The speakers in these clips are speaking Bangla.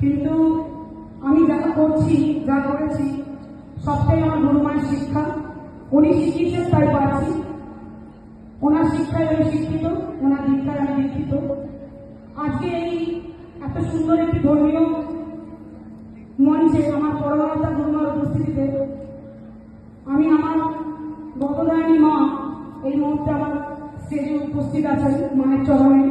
কিন্তু আমি যা করছি, যা করেছি, সবটাই আমার গুরু মায়ের শিক্ষা। উনি শিখিয়েছেন তাই পারছি ওনার শিক্ষায় আমি শিক্ষিত, ওনার দীক্ষায় আমি দীক্ষিত। আজকে এই এত সুন্দর একটি ধর্মীয় মঞ্চে আমার পরমাতা গুরুমার উপস্থিতিতে আমি আমার গতদায়নী মা এই মুহূর্তে আমার স্টেজে উপস্থিত আছেন মায়ের চরণে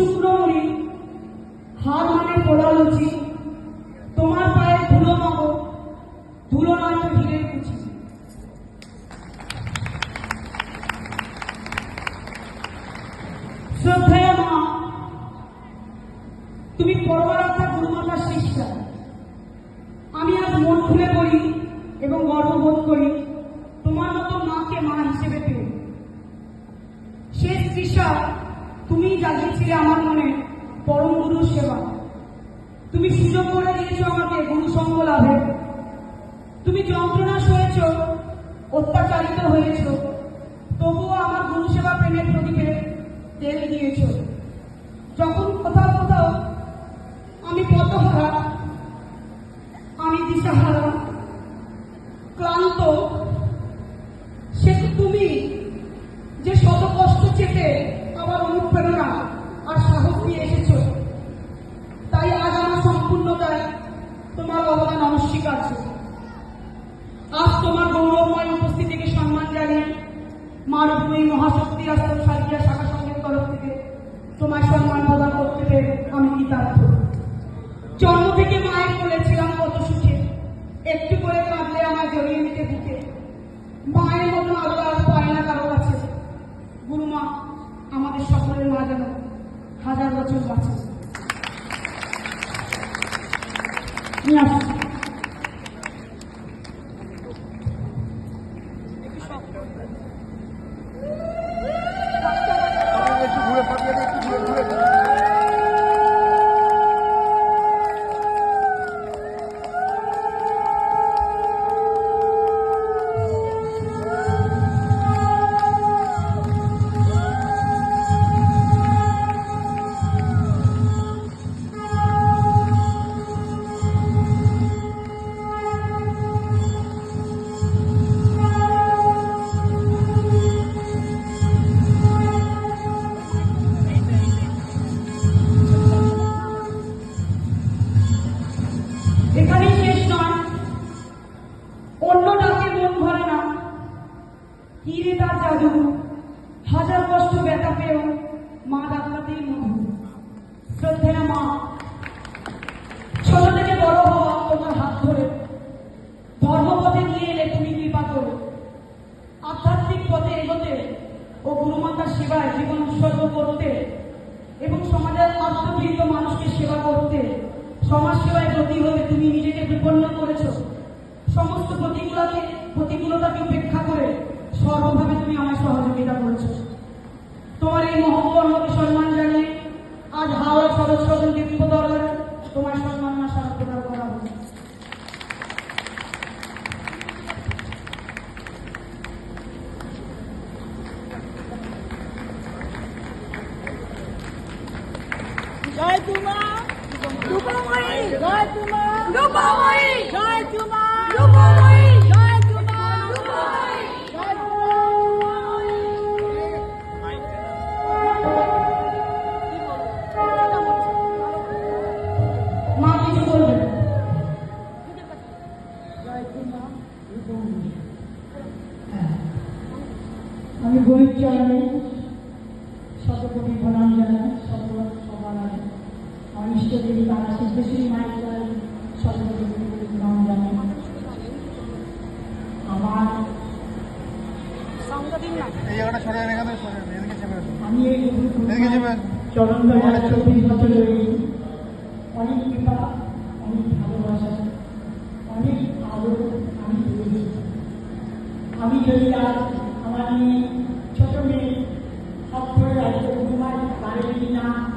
শুক্রমণি হার মানে পোড়া লুচি। তোমার পায়ে ধুলো নব ধুলো তো ঢিলের কুচি শ্রদ্ধেয় মা, তুমি পরমারাধ্যা গুরুমাতার শিষ্টা। আমি আজ মন খুলে বলি এবং গর্ববোধ করি, তোমার মতো মাকে মা হিসেবে পেয়ে। শেষ তৃষা তুমি জাগিয়েছিলে আমার মনে পরম গুরুর সেবা। তুমি সুযোগ করে দিয়েছ আমাকে গুরু সঙ্গ লাভের তুমি যন্ত্রণা সয়েছ, অত্যাচারিত হয়েছ। তবুও আমার গুরু সেবা প্রেমের প্রদীপে তেল দিয়েছ। যখন কোথাও কোথাও আমি পথহারা আমি দিশা দিশাহারা, ক্লান্ত, সে তুমি যে শত কষ্ট চেপে তোমার অবদান অনস্বীকার্য। আজ তোমার গৌরবময় উপস্থিতিকে সম্মান জানিয়ে মারভূমি মহাশক্তি আস্তর সাজিয়া শাখা সংঘের তরফ থেকে তোমার সম্মান প্রদান করতে পেরে আমি কৃতার্থ জন্ম থেকে মায়ের বলেছিলাম কত সুখে। একটু করে কাঁদলে আমার জড়িয়ে নিতে বুকে। মায়ের মতো আল্লাহ আর পায় না কারও কাছে। গুরুমা, আমাদের সকলের মা যেন হাজার বছর বাঁচে। নিয়ে পেয়েও মা ডাক্তারতেই মধু। শ্রদ্ধেয় মা, ছোট থেকে বড় হওয়া তোমার হাত ধরে ধর্মপথে নিয়ে এলে তুমি কৃপা করো। আধ্যাত্মিক পথে এগোতে ও গুরুমাতার সেবায় জীবন উৎসর্গ করতে এবং সমাজের আত্মবৃদ্ধ মানুষকে সেবা করতে সমাজ সেবায় ব্রতী হয়ে তুমি নিজেকে বিপন্ন করেছ। সমস্ত প্রতিকূলতাকে প্রতিকূলতাকে উপেক্ষা করে সর্বভাবে তুমি করেছ তোমার মহকর্মকে সম্মান জানিয়ে আজ হাওড়া সদস্য দীপ্ত দরবারে তোমার সম্মাননা স্মারক প্রদান করা হবে জয় তুমা। রূপময়ী জয় তুমা। রূপময়ী জয় তুমা। রূপময়ী আমি গরিব চরণে শতকোটি প্রণাম জানাই সকল সবার আগে আমার ইষ্টদেবী তারা সিদ্ধেশ্বরী মায়ের চরণে শতকোটি প্রণাম জানাই। আমার আমি এই চরণ চব্বিশ বছর অনেক কৃপা অনেক ভালোবাসা অনেক আলো আমি আমি যদি আজ 하나님 조정이 앞을 아주 많이 많이 있나